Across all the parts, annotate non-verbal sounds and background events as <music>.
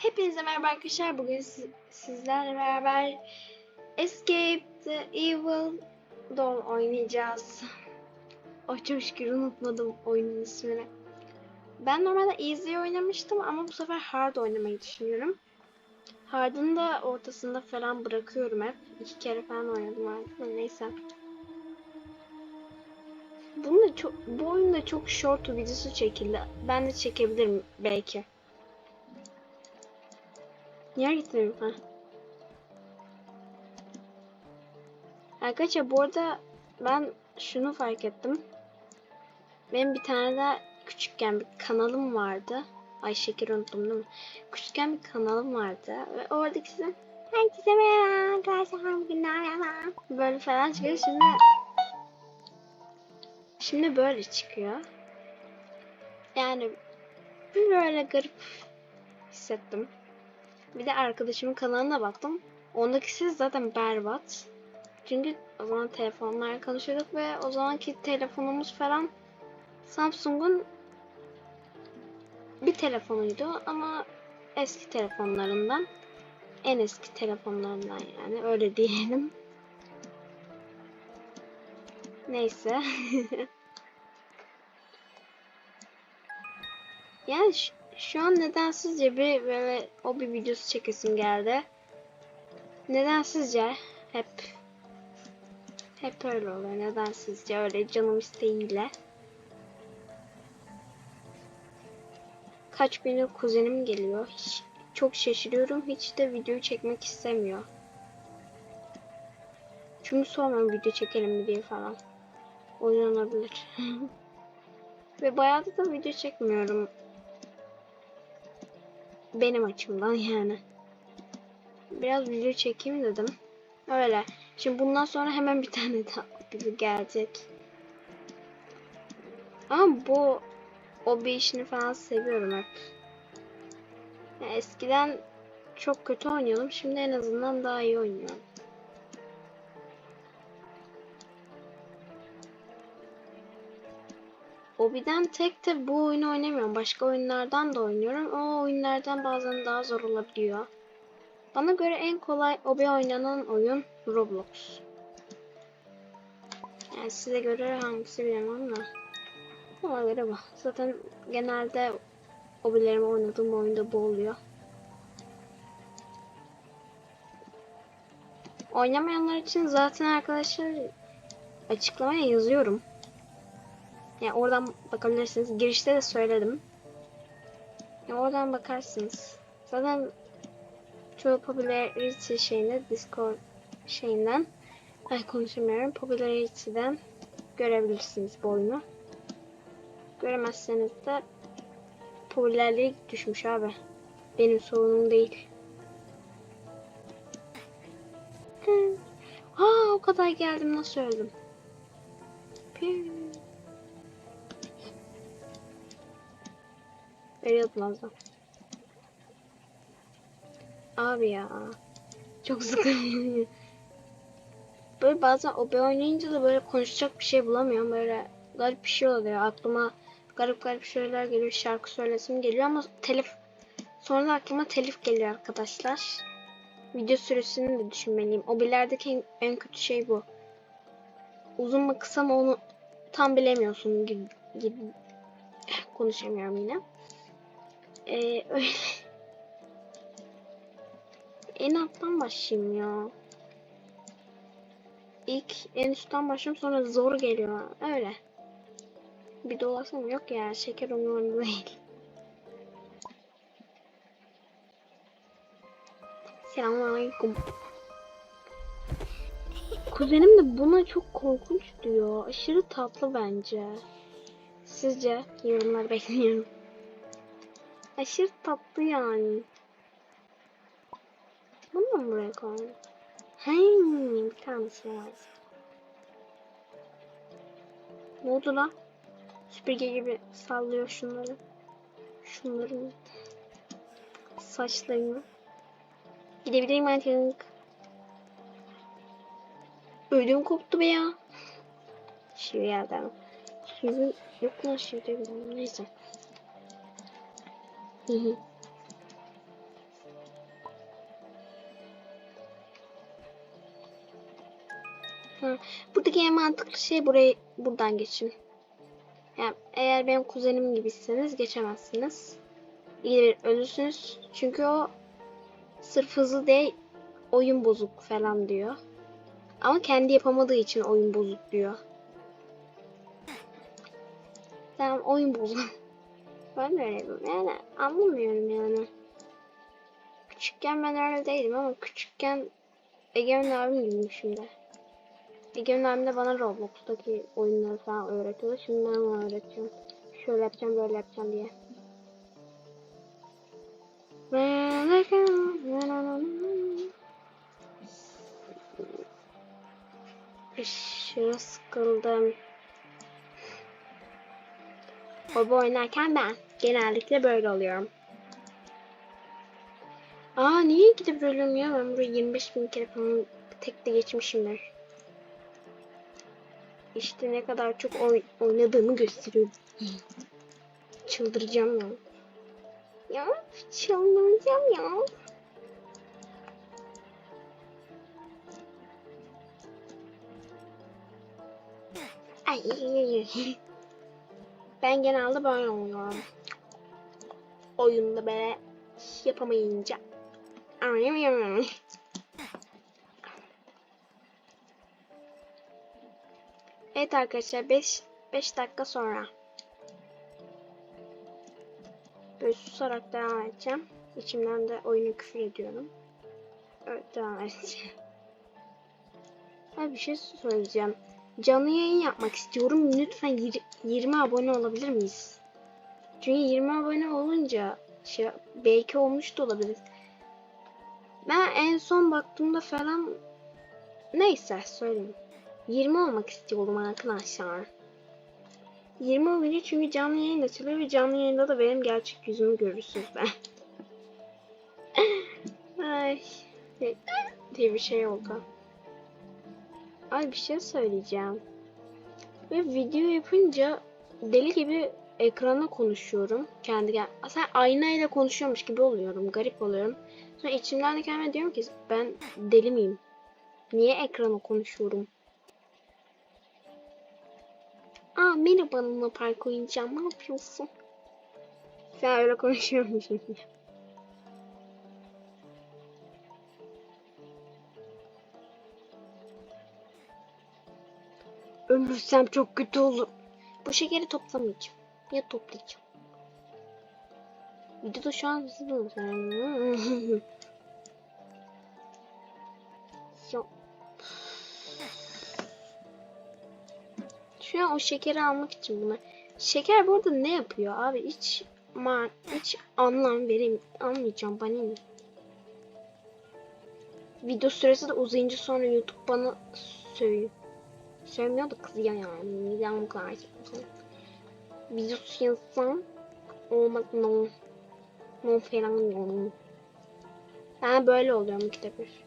Hepinize merhaba arkadaşlar. Bugün siz- sizlerle beraber Escape the Evil Doll oynayacağız. Oh çok şükür unutmadım oyunun ismini. Ben normalde easy oynamıştım ama bu sefer hard oynamayı düşünüyorum. Hard'ın da ortasında falan bırakıyorum hep. İki kere falan oynadım artık. Neyse. Bunun da çok, bu oyunda çok short videosu çekildi. Ben de çekebilirim belki. Niye gitmiyorum ha? Arkadaşlar bu arada ben şunu fark ettim. Benim bir tane de küçükken bir kanalım vardı. Ay şeker unuttum değil mi? Küçükken bir kanalım vardı. Ve oradaki sizin herkese merhaba arkadaşlar bugün merhaba. Böyle falan çıkıyor. Şimdi Şimdi böyle çıkıyor. Yani bir böyle garip hissettim. Bir de arkadaşımın kanalına baktım. Ondaki zaten berbat. Çünkü o zaman telefonlarla konuşuyorduk ve o zamanki telefonumuz falan Samsung'un bir telefonuydu ama eski telefonlarından en eski telefonlarından yani öyle diyelim. Neyse. <laughs> yani şu, şu an nedensizce bir böyle o bir videosu çekesim geldi. Nedensizce hep hep öyle oluyor. Nedensizce öyle canım isteğiyle. Kaç gündür kuzenim geliyor. Hiç, çok şaşırıyorum. Hiç de video çekmek istemiyor. Çünkü sormuyorum video çekelim mi diye falan. O yüzden olabilir. <laughs> Ve bayağıdır da video çekmiyorum. Benim açımdan yani. Biraz video çekeyim dedim. Öyle. Şimdi bundan sonra hemen bir tane daha video gelecek. Ama bu o bir işini falan seviyorum hep. Yani eskiden çok kötü oynuyordum. Şimdi en azından daha iyi oynuyorum. Hobiden tek de bu oyunu oynamıyorum. Başka oyunlardan da oynuyorum. O oyunlardan bazen daha zor olabiliyor. Bana göre en kolay obi oynanan oyun Roblox. Yani size göre hangisi bilemem de. Bana göre bu. Zaten genelde hobilerimi oynadığım oyunda bu oluyor. Oynamayanlar için zaten arkadaşlar açıklamaya yazıyorum. Yani oradan bakabilirsiniz. Girişte de söyledim. Yani oradan bakarsınız. Zaten çoğu popularity şeyinde Discord şeyinden ay konuşamıyorum. Popularity'den görebilirsiniz bu oyunu. Göremezseniz de popülerliği düşmüş abi. Benim sorunum değil. Hı. Aa o kadar geldim nasıl öldüm? Piu. Veriyordum az. Abi ya. Çok sıkıldım. böyle bazen OB oynayınca da böyle konuşacak bir şey bulamıyorum. Böyle garip bir şey oluyor. Aklıma garip garip şeyler geliyor. Şarkı söylesim geliyor ama telif sonra da aklıma telif geliyor arkadaşlar. Video süresini de düşünmeliyim. OB'lerdeki en, en kötü şey bu. Uzun mu kısa mı onu tam bilemiyorsun gibi, gibi. <laughs> konuşamıyorum yine. Ee, öyle. En alttan başlayayım ya. İlk en üstten başlayayım sonra zor geliyor. Öyle. Bir dolasam yok ya. Şeker umurumda değil. Selamünaleyküm. Kuzenim de buna çok korkunç diyor. Aşırı tatlı bence. Sizce? Yorumlar bekliyorum. Aşırı tatlı yani. Bunu mı buraya koyalım? Hey, bir tanesi lazım. Ne oldu lan? Süpürge gibi sallıyor şunları. Şunların saçlarını. Gidebilirim artık. Ödüm koptu be ya. Geldi ama. Şiir yok lan değil. Neyse. Buradaki en mantıklı şey burayı buradan geçin. Yani eğer benim kuzenim gibiyseniz geçemezsiniz. Gelir ölürsünüz. Çünkü o sırf hızlı değil oyun bozuk falan diyor. Ama kendi yapamadığı için oyun bozuk diyor. Tamam oyun bozuk. Öyleydim. Yani anlamıyorum yani. Küçükken ben öyle değilim ama küçükken Egemen abim gibiyim şimdi. Egemen abim de bana Roblox'taki oyunları falan öğretiyordu. Şimdi ben ona öğretiyorum. Şöyle yapacağım böyle yapacağım diye. Aşırı sıkıldım. Baba oynarken ben genellikle böyle oluyorum. Aa niye gidip ölüyorum ya? Ben burayı 25 bin kere falan tek de geçmişimdir. İşte ne kadar çok oy oynadığımı gösteriyor. Çıldıracağım ya. Ya çıldıracağım ya. Ay, ay, ay. Ben genelde böyle oynuyorum. Oyunda böyle yapamayınca. Evet arkadaşlar 5 5 dakika sonra. Böyle susarak devam edeceğim. İçimden de oyunu küfür ediyorum. Evet devam edeceğim. Abi bir şey söyleyeceğim. Canlı yayın yapmak istiyorum. Lütfen yir- 20 abone olabilir miyiz? Çünkü 20 abone olunca şey belki olmuş da olabilir. Ben en son baktığımda falan neyse söyleyeyim. 20 olmak istiyorum arkadaşlar. 20 olunca çünkü canlı yayın açılıyor ve canlı yayında da benim gerçek yüzümü görürsünüz ben. <laughs> Ay diye bir şey oldu. Ay bir şey söyleyeceğim. Ve video yapınca deli gibi ekrana konuşuyorum. Kendi gel Sen aynayla konuşuyormuş gibi oluyorum. Garip oluyorum. Sonra içimden de kendime diyorum ki ben deli miyim? Niye ekrana konuşuyorum? Aa merhaba Luna Park oynayacağım. Ne yapıyorsun? Sen öyle konuşuyormuşsun. Ölürsem çok kötü olur. Bu şekeri toplamayacağım. Ya toplayacağım. Videoda şu an hızlı <laughs> ya. Şu an o şekeri almak için buna. Şeker bu arada ne yapıyor abi? Hiç man hiç anlam vereyim almayacağım bana ne? Video süresi de uzayınca sonra YouTube bana söylüyor. Sevmiyor da kızıyor yani. Neden bu kadar Video yazsam olmaz no. No falan no. Ben böyle oluyorum ikide bir.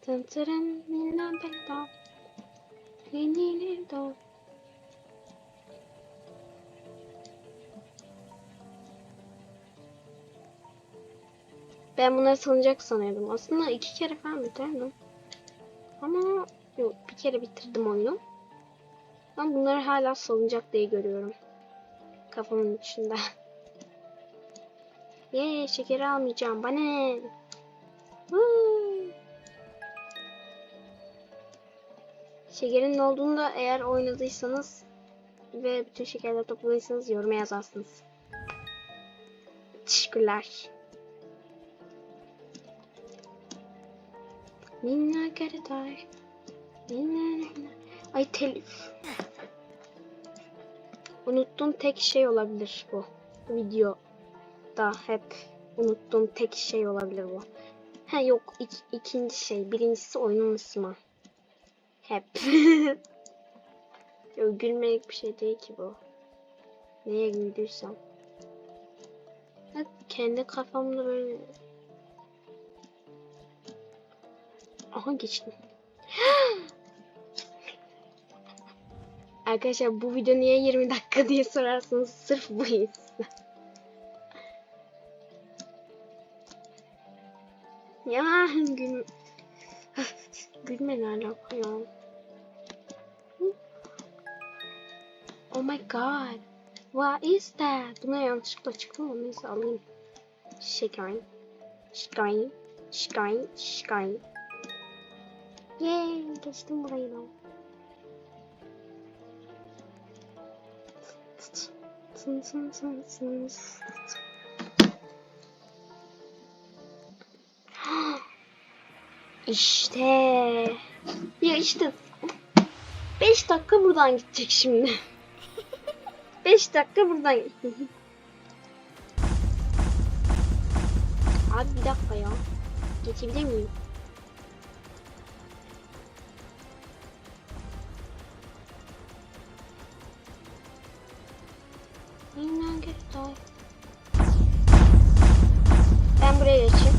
Tın tırın minna bella. Yeni do. Ben bunları salınacak sanıyordum. Aslında iki kere falan bitirdim. Ama yok bir kere bitirdim oyunu. Ben bunları hala salınacak diye görüyorum. Kafamın içinde. <laughs> Ye şekeri almayacağım. Bana ne? Şekerin ne olduğunu da eğer oynadıysanız ve bütün şekerleri topladıysanız yoruma yazarsınız. Teşekkürler. Minna karatay. Ay telif. Unuttuğum tek şey olabilir bu. Videoda hep unuttuğum tek şey olabilir bu. Ha yok ik ikinci şey. Birincisi oyunun ismi. Hep. <laughs> yok gülmelik bir şey değil ki bu. Neye güldüysem. Ha, kendi kafamda böyle Aha geçtim. Arkadaşlar bu video niye 20 dakika diye sorarsınız sırf bu yüzden. Ya gül... Gülme ne alaka ya? Oh my god. What is that? Buna yanlışlıkla çıktı mı? Neyse alayım. Şekerin. Şekerin. Şekerin. Şekerin. Yay! Geçtim burayı da. Tın tın tın tın. İşte. Ya işte 5 dakika buradan gidecek şimdi. <laughs> 5 dakika buradan Abi bir dakika ya. Geçebilir miyim? Göster. Ben buraya geçeyim.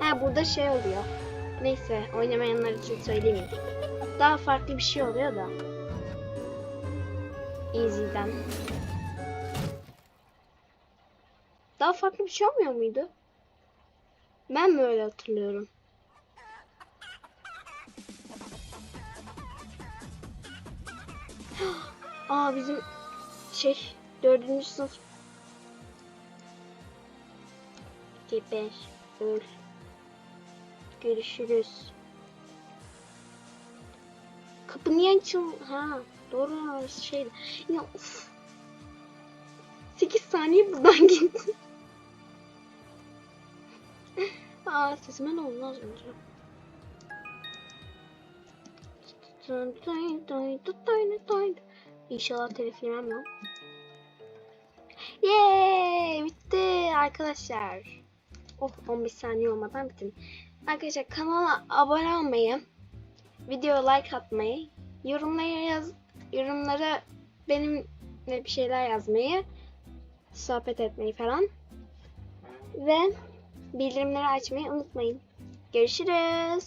Ha burada şey oluyor. Neyse oynamayanlar için söyleyeyim. Daha farklı bir şey oluyor da. Easy'den. Daha farklı bir şey olmuyor muydu? Ben mi öyle hatırlıyorum? <gasps> Aa bizim şey dördüncü sınıf. 2 5 öl. Görüşürüz. Kapı niye açıl? Ha doğru şey. Ya of. 8 saniye buradan <laughs> gitti. Aa sesime ne oldu az önce? İnşallah telif yemem lan. Yeee bitti arkadaşlar. Oh 15 saniye olmadan bitti. Arkadaşlar kanala abone olmayı, video like atmayı, yorumlara yaz yorumlara benimle bir şeyler yazmayı, sohbet etmeyi falan ve bildirimleri açmayı unutmayın. Görüşürüz.